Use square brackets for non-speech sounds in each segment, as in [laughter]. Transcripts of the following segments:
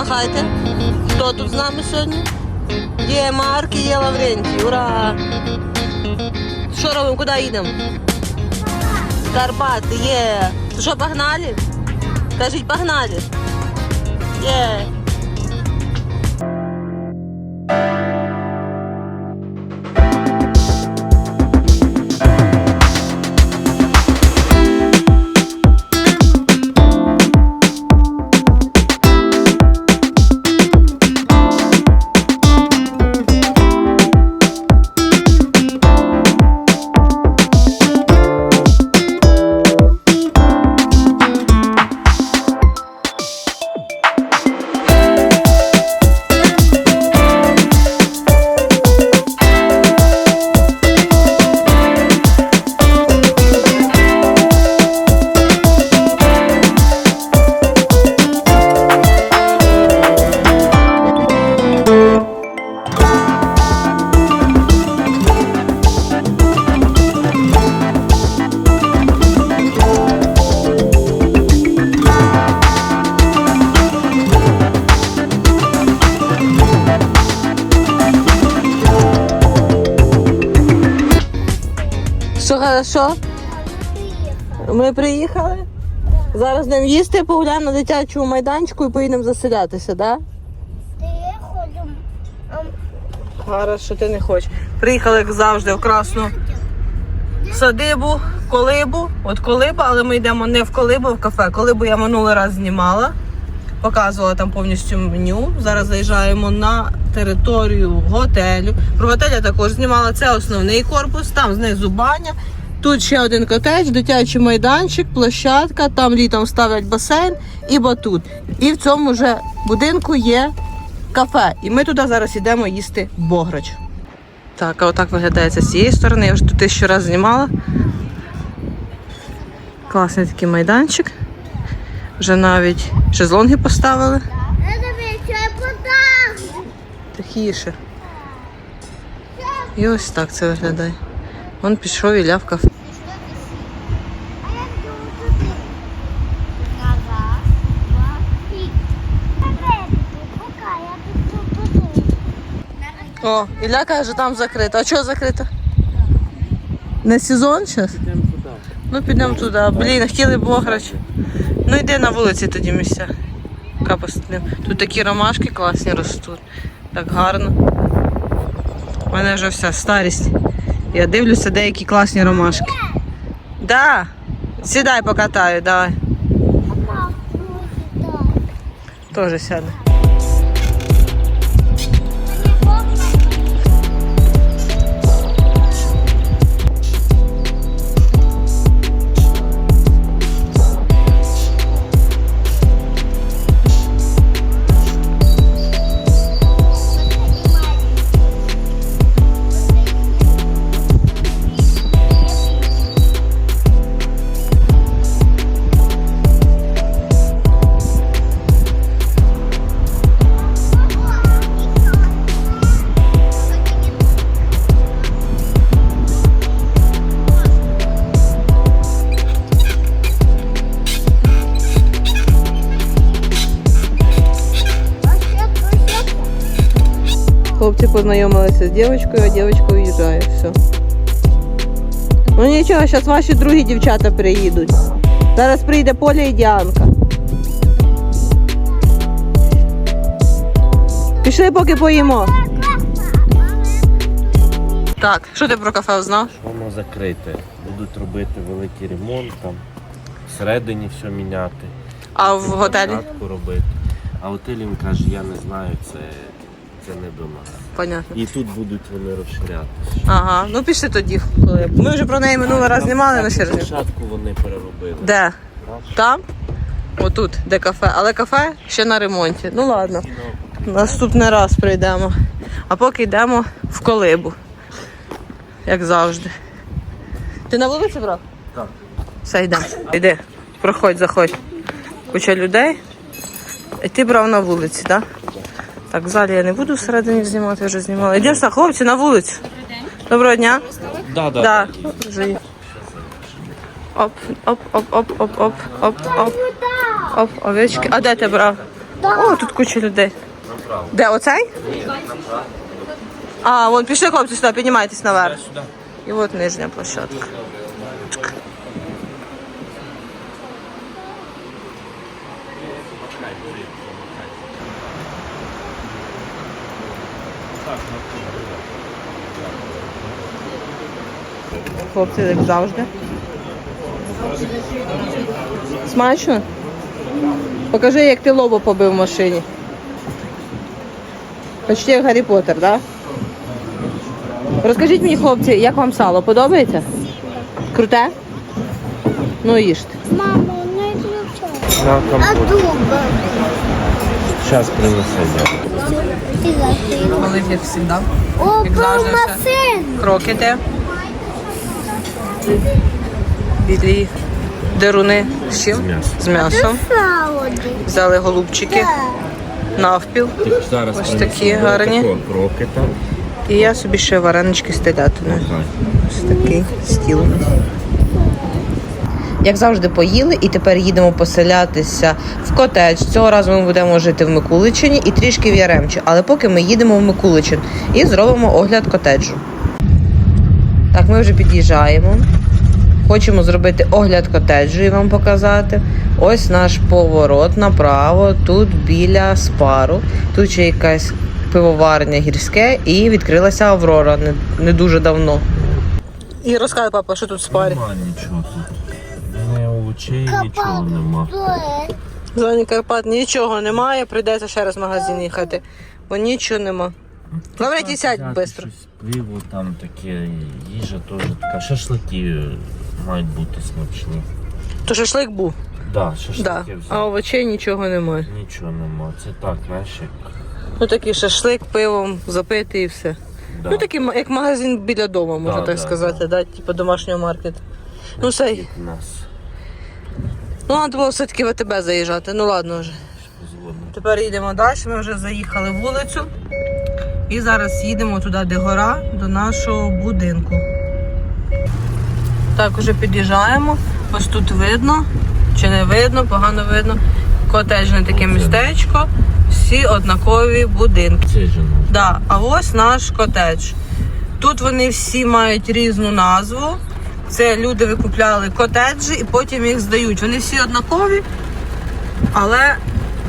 помахайте. Хто тут з нами сьогодні? Є Марк і є Лаврентій. Ура! Що робимо? Куди їдемо? Карпати, є. Що, погнали? Кажіть, погнали. Є. Що? Ми приїхали. Зараз будемо їсти, погуляємо на дитячому майданчику і поїдемо заселятися, так? Хорошо, ти не хочеш. Приїхали, як завжди, в красну садибу, колибу. От колиба, але ми йдемо не в колибу, а в кафе. Колибу я минулий раз знімала, показувала там повністю меню. Зараз заїжджаємо на територію готелю. Про готель я також знімала. Це основний корпус, там знизу баня. Тут ще один котедж, дитячий майданчик, площадка, там літом ставлять басейн і батут. І в цьому вже будинку є кафе. І ми туди зараз йдемо їсти бограч. Так, а отак виглядає це з цієї сторони. Я вже тут тисячу разів знімала. Класний такий майданчик. Вже навіть шезлонги поставили. Тихіше. І ось так це виглядає. Вон пішов і ляв кафе. О, Ілля каже, там закрито. А чого закрито? Не сезон зараз? Підемо туди. Ну підемо туди. Блін, хотіли бограч. Ну йди на вулиці тоді місця. Капостним. Тут такі ромашки класні ростуть. Так гарно. У мене вже вся старість. Я дивлюся, деякі класні ромашки. Да. Сідай покатаю, давай. Теж сяду. Познайомилися з дівчинкою, а дівчинка уїжджає. Все. Ну нічого, зараз ваші другі дівчата приїдуть. Зараз прийде Поля і Діанка. Пішли, поки поїмо. Так, що ти про кафе знав? Воно закрите. Будуть робити великий ремонт там. Всередині все міняти. А в готелі? Робити. А готель він каже, я не знаю, це, це не до нас. Понятно. І тут будуть вони розширятися. Ага, ну пішли тоді. коли- Ми вже про неї минулий раз знімали на черзі. Спочатку вони переробили. Де? Там? Отут, де кафе. Але кафе ще на ремонті. Ну ладно. Наступний раз прийдемо. А поки йдемо в колибу. Як завжди. Ти на вулиці брав? Так. Все, йдемо. Йди. Проходь, заходь. Куча людей. І ти брав на вулиці, так? Так, в залі я не буду всередині знімати, вже знімала. Йдемо, хлопці, на вулицю. Доброго дня. Да, да. Да. Вже. Оп, оп, оп, оп, оп, оп, оп, оп. Оп, овечки. А де ти брав? О, тут куча людей. Де оцей? А, вон пішли хлопці сюди, піднімайтесь наверх. І от нижня площадка. Хлопці, як завжди. Смачно? Покажи, як ти лобо побив в машині. Почти як Гаррі Поттер, так? Да? Розкажіть мені, хлопці, як вам сало? Подобається? Круте? Ну їжте. Мамо, не ключа. На А дуба? Зараз принесе. Ти закрила. Малий як завжди. О, Як завжди, Крокети. Білі деруни з чим? З м'ясом. Взяли голубчики навпіл. Зараз Ось такі гарні. І я собі ще варенички з телятиною. Ага. Ось такий стіл. Як завжди, поїли, і тепер їдемо поселятися в котедж. Цього разу ми будемо жити в Микуличині і трішки в Яремчі. Але поки ми їдемо в Микуличин і зробимо огляд котеджу. Ми вже під'їжджаємо. Хочемо зробити огляд котеджу і вам показати. Ось наш поворот направо, тут біля спару. Тут ще якась пивоварня гірське і відкрилася Аврора не, не дуже давно. І розказуй, папа, що тут в спарі. Нема нічого тут. Не овочей, нічого нема. В зоні Карпат нічого немає, прийдеться ще раз в магазин їхати, бо нічого нема. Лаврентій, сядь швидко. Пиво там таке, їжа теж така. Шашлики мають бути смачні. То шашлик був, Да, да. шашлики а овочей нічого немає. Нічого нема. Це так, знаєш, як. Ну такий шашлик, пивом запити і все. Да. Ну такий як магазин біля дому, можна Да, так да, сказати, да. типу домашнього маркету. Ну все, нас ну треба було все-таки в АТБ заїжджати. Ну ладно вже. Тепер їдемо далі. Ми вже заїхали вулицю. І зараз їдемо туди, де гора, до нашого будинку. Так, уже під'їжджаємо. Ось тут видно, чи не видно, погано видно. Котеджне таке містечко. Всі однакові будинки. Це. Да, а ось наш котедж. Тут вони всі мають різну назву. Це люди викупляли котеджі і потім їх здають. Вони всі однакові, але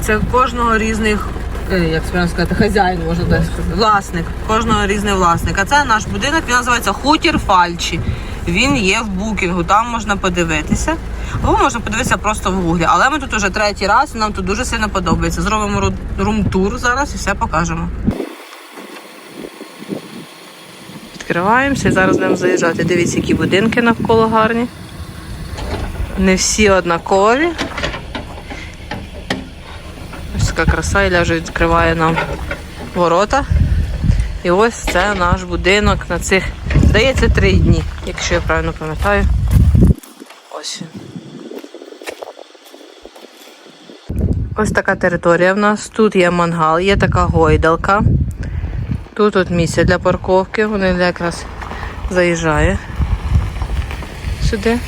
це кожного різних, як правильно сказати, хазяїн, можна так сказати, власник. Кожного різний власник. А це наш будинок, він називається Хутір Фальчі. Він є в букінгу, там можна подивитися. Або можна подивитися просто в гуглі. Але ми тут уже третій раз, і нам тут дуже сильно подобається. Зробимо рум-тур зараз і все покажемо. Відкриваємося і зараз будемо заїжджати. Дивіться, які будинки навколо гарні. Не всі однакові. Така краса, Ілля вже відкриває нам ворота. І ось це наш будинок на цих, здається, три дні, якщо я правильно пам'ятаю. Ось він. Ось така територія в нас. Тут є мангал, є така гойдалка. Тут от місце для парковки, вони якраз заїжджає сюди.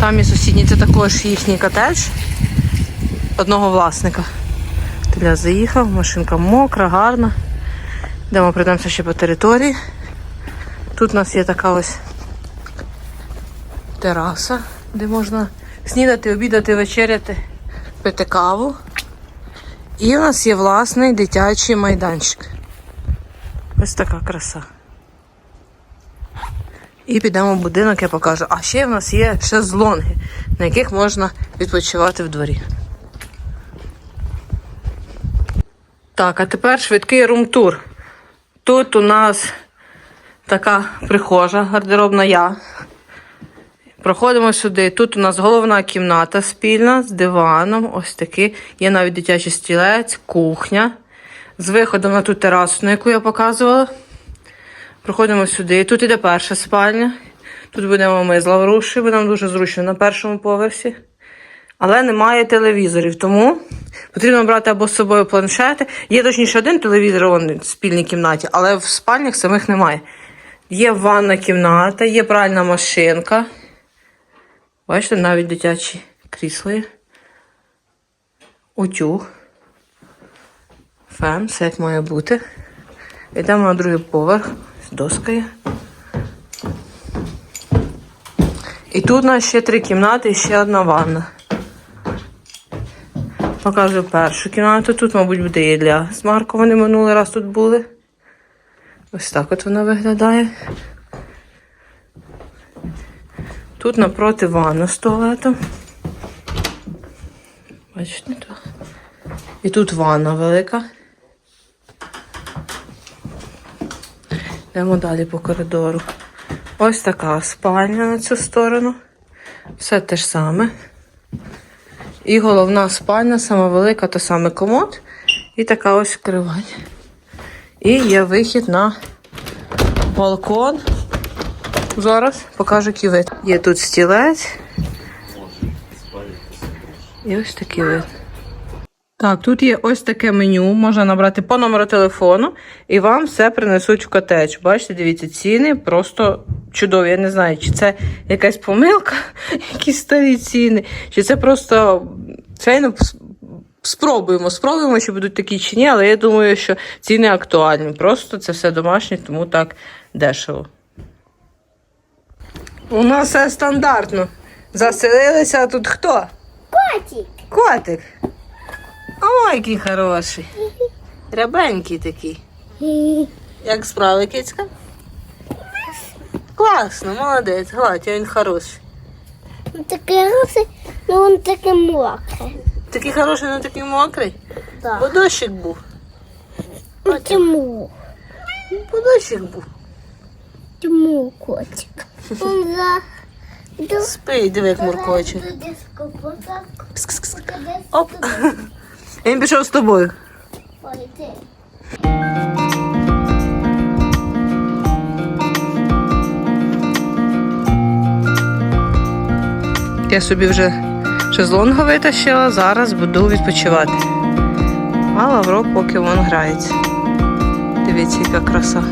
Там і сусідній, це також їхній котедж одного власника. Теля заїхав, машинка мокра, гарна. Йдемо пройдемося ще по території. Тут у нас є така ось тераса, де можна снідати, обідати, вечеряти, пити каву. І у нас є власний дитячий майданчик. Ось така краса. І підемо в будинок, я покажу. А ще в нас є шезлонги, на яких можна відпочивати в дворі. Так, а тепер швидкий рум-тур. Тут у нас така прихожа, гардеробна я. Проходимо сюди. Тут у нас головна кімната спільна з диваном. Ось такий. Є навіть дитячий стілець, кухня. З виходом на ту терасу, на яку я показувала. Проходимо сюди. Тут іде перша спальня. Тут будемо ми з Лаврушею, бо нам дуже зручно на першому поверсі. Але немає телевізорів, тому потрібно брати або з собою планшети. Є точніше один телевізор вон, в спільній кімнаті, але в спальнях самих немає. Є ванна кімната, є пральна машинка. Бачите, навіть дитячі крісла є. утюг, фен, все як має бути. Йдемо на другий поверх, доска є. І тут у нас ще три кімнати і ще одна ванна. Показую першу кімнату. Тут, мабуть, буде Ілля з Марко. Вони минулий раз тут були. Ось так от вона виглядає. Тут напроти ванна з туалетом. Бачите, тут. І тут ванна велика. Йдемо далі по коридору. Ось така спальня на цю сторону. Все те ж саме. І головна спальня, сама велика, то саме комод. І така ось кривать. І є вихід на балкон. Зараз покажу вид. Є тут стілець. І ось такий вид. Так, тут є ось таке меню, можна набрати по номеру телефону, і вам все принесуть в котедж. Бачите, дивіться, ціни просто чудові. Я не знаю, чи це якась помилка, [laughs] якісь старі ціни, чи це просто це спробуємо, спробуємо, чи будуть такі чи ні, але я думаю, що ціни актуальні. Просто це все домашнє, тому так дешево. У нас все стандартно. Заселилися, тут хто? Котик. Котик. Ой, який хороший. Рябенький такий. Як справи, кицька? Класно, молодець, гладь, він хороший. Он такий русий, но он такий мокрий. Такий хороший, але такий мокрий. Бо дощик був. Ну, Чому? Бо дощик був. Чому котик? Он [laughs] за... Спи, диви, як муркоче. Оп. [laughs] Він пішов з тобою. Ой, ти. Я собі вже шезлонга витащила, зараз буду відпочивати. А Лавро поки вон грається. Дивіться, яка краса.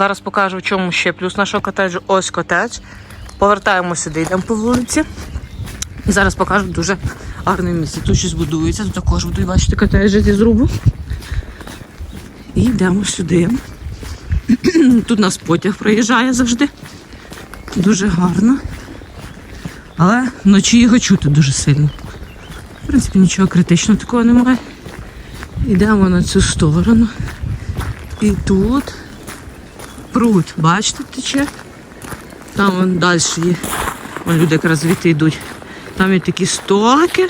Зараз покажу, в чому ще плюс нашого котеджу. Ось котедж. Повертаємо сюди, йдемо по вулиці. І зараз покажу дуже гарне місце. Тут щось будується, тут також будуть бачити котеджі зі зрубу. І йдемо сюди. [clears throat] Тут нас потяг проїжджає завжди. Дуже гарно. Але вночі його чути дуже сильно. В принципі, нічого критичного такого немає. Йдемо на цю сторону. І тут пруд, бачите, тече? Там вон далі є. Вон люди якраз звідти йдуть. Там є такі столики.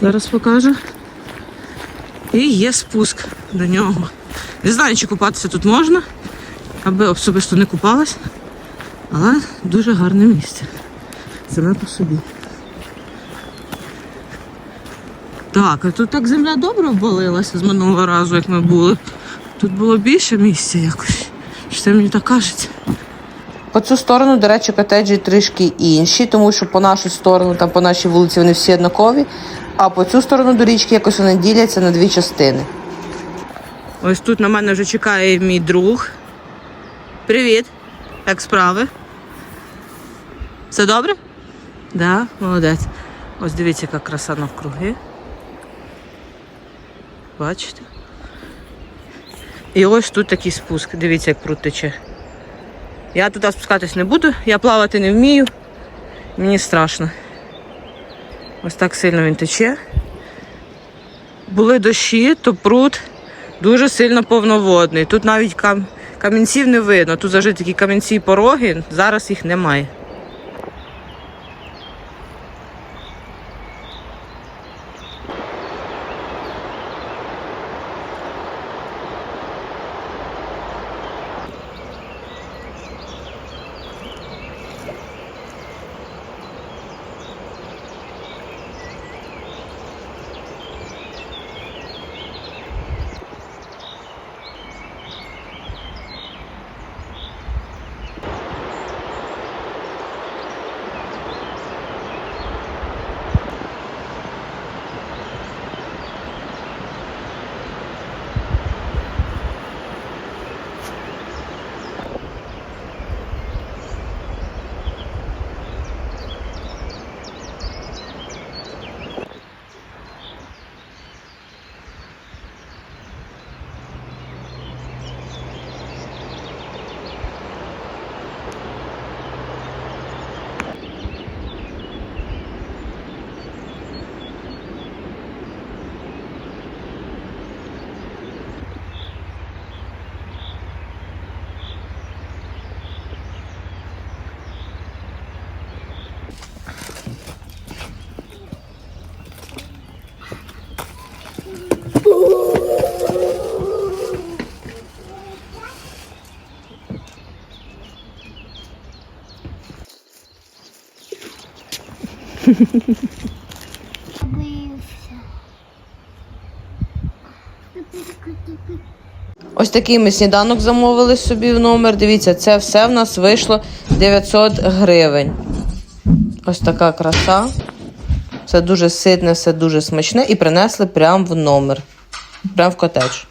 Зараз покажу. І є спуск до нього. Не знаю, чи купатися тут можна, аби особисто не купалась. Але дуже гарне місце. Саме по собі. Так, а тут так земля добре обвалилася з минулого разу, як ми були. Тут було більше місця якось. Що це мені так кажеться. По цю сторону, до речі, котеджі трішки інші, тому що по нашу сторону, там по нашій вулиці вони всі однакові, а по цю сторону до річки якось вони діляться на дві частини. Ось тут на мене вже чекає мій друг. Привіт! Як справи? Все добре? Да, молодець. Ось дивіться, яка краса навкруги. Бачите? І ось тут такий спуск. Дивіться, як пруд тече. Я туди спускатись не буду, я плавати не вмію. Мені страшно. Ось так сильно він тече. Були дощі, то пруд дуже сильно повноводний. Тут навіть кам... камінців не видно. Тут завжди такі камінці пороги, зараз їх немає. Ось такий ми сніданок замовили собі в номер. Дивіться, це все в нас вийшло 900 гривень. Ось така краса. Все дуже ситне, все дуже смачне і принесли прямо в номер. Прямо в котедж.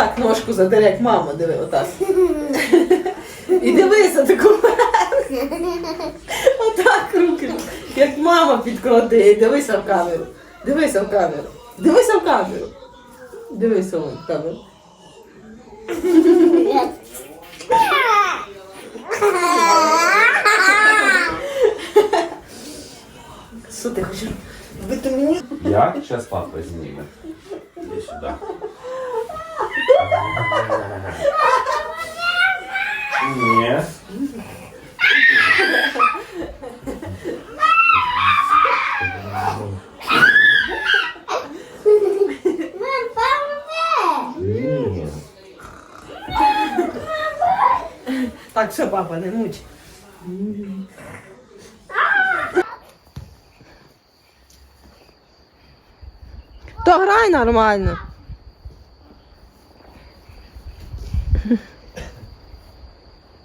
Отак ножку задере, як мама, диви, отак. І дивися таку. Отак руки. Як мама підкладе. Дивися в камеру. Дивися в камеру. Дивися в камеру. Дивися в камеру. Що ти хочеш? Як зараз папа зніме? Іди сюди. Ні. Так, все, папа, не муч. То грай нормально.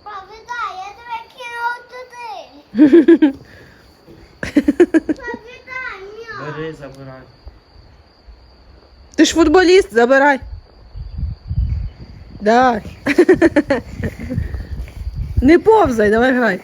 Пам'ятай, я тебе кинув туди. Пам'ятай, ні. Бери, забирай. Ти ж футболіст, забирай. Дай. [laughs] Не повзай, давай грай.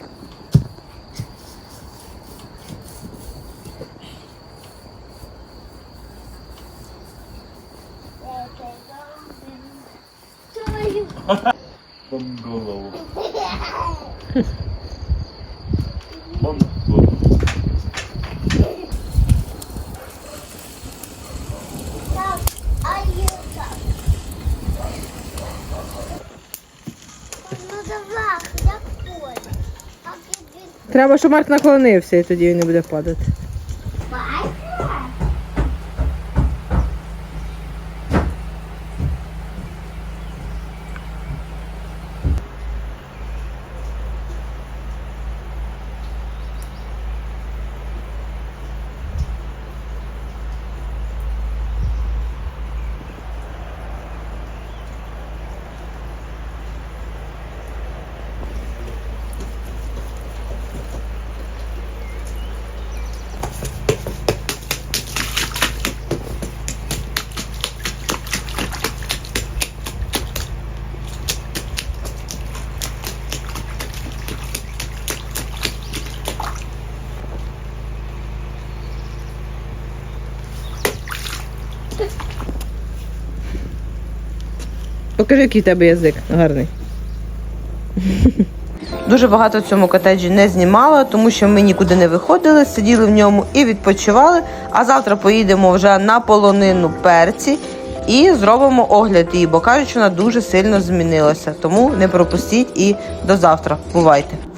Треба, щоб Марк наклонився, і тоді він не буде падати. Покажи, який в тебе язик гарний. [laughs] Дуже багато в цьому котеджі не знімала, тому що ми нікуди не виходили, сиділи в ньому і відпочивали. А завтра поїдемо вже на полонину перці і зробимо огляд її, бо кажуть, що вона дуже сильно змінилася. Тому не пропустіть і до завтра. Бувайте!